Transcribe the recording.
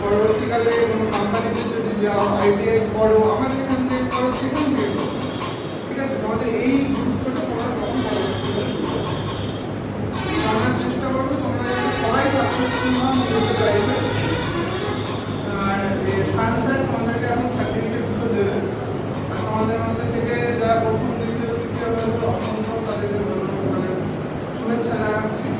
পরবর্তীকালে যাও আইটিআই করো, আমাদের এখান থেকে করো, সেখান থেকে ঠিক আছে, তোমাদের এই গুরুত্বটা তোমরা তখন জানার চেষ্টা করবে, তোমরা সবাই সাকসেসফুল না নিজেদের লাইফে Gracias.